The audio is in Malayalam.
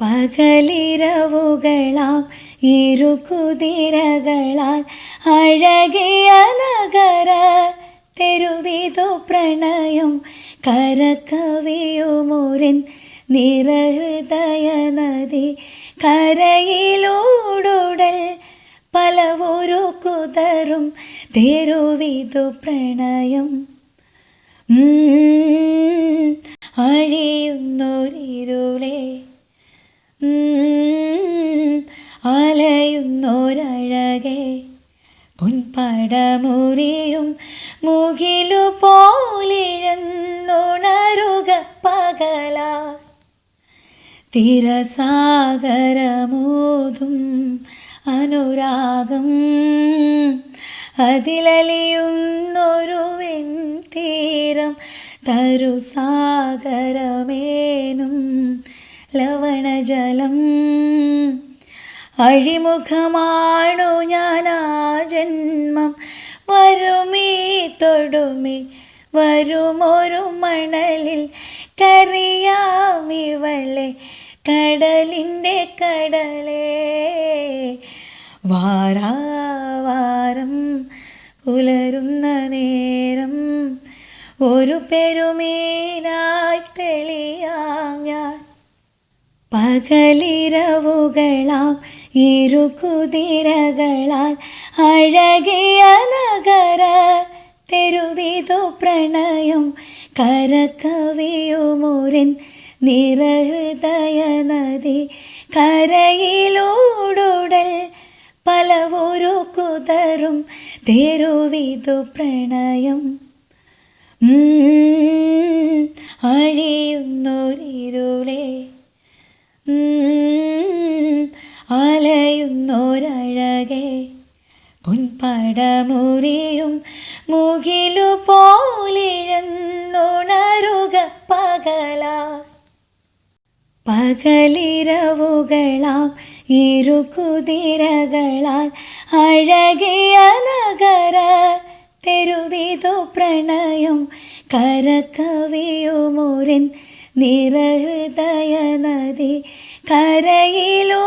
പകലിരവുകളാം ഇരുകുതിരകളാൽ അഴകിയ നഗര തെരുവിതു പ്രണയം കരകവിയുമുരൻ നിരഹൃദയ നദി കരയിലൂടുടൽ പലവൊരു കുതറും തെരുവിതു പ്രണയം. അഴിയുന്നൊരിരുളേ അലയുന്നൊരഴകെ പൊൻപടമുറിയും മുകിലു പോലിഴന്നുണരുക പകല തിരസാഗരമോതും അനുരാഗം അതിലലിയുന്നൊരു വെൺതീരം തരുസാഗരമേനും ലവണജലം. അഴിമുഖമാണു ആ ജന്മം. വരുമീ തൊടുമി വരുമൊരു മണലിൽ കറിയാമിവളെ കടലിന്റെ കടലേ. വാരാവാരം പുലരുന്ന നേരം ഒരു പെരുമീനായി ഞാൻ പകലിരവുകളാം ഇരുകുതിരകളാൽ അഴകിയ നഗര തെരുവിതു പ്രണയം കരകവിയുമുരൻ നിറഹൃദയ നദി കരയിലൂടുടൽ പലവൊരു കുതറും തെരുവിതു പ്രണയം. അഴിയുന്നൊരിരുളേ അലയുന്നൊരഴകെ. പൊൻപടമുറിയും മുകിലു പോലിഴന്നുണരുക പകല. പകലിരവുകളാം ഇരുകുതിരകളാൽ അഴകിയ നഗര തെരുവിതു പ്രണയം കരകവിയുമുരൻ നിറഹൃദയ നദി പലവൊരു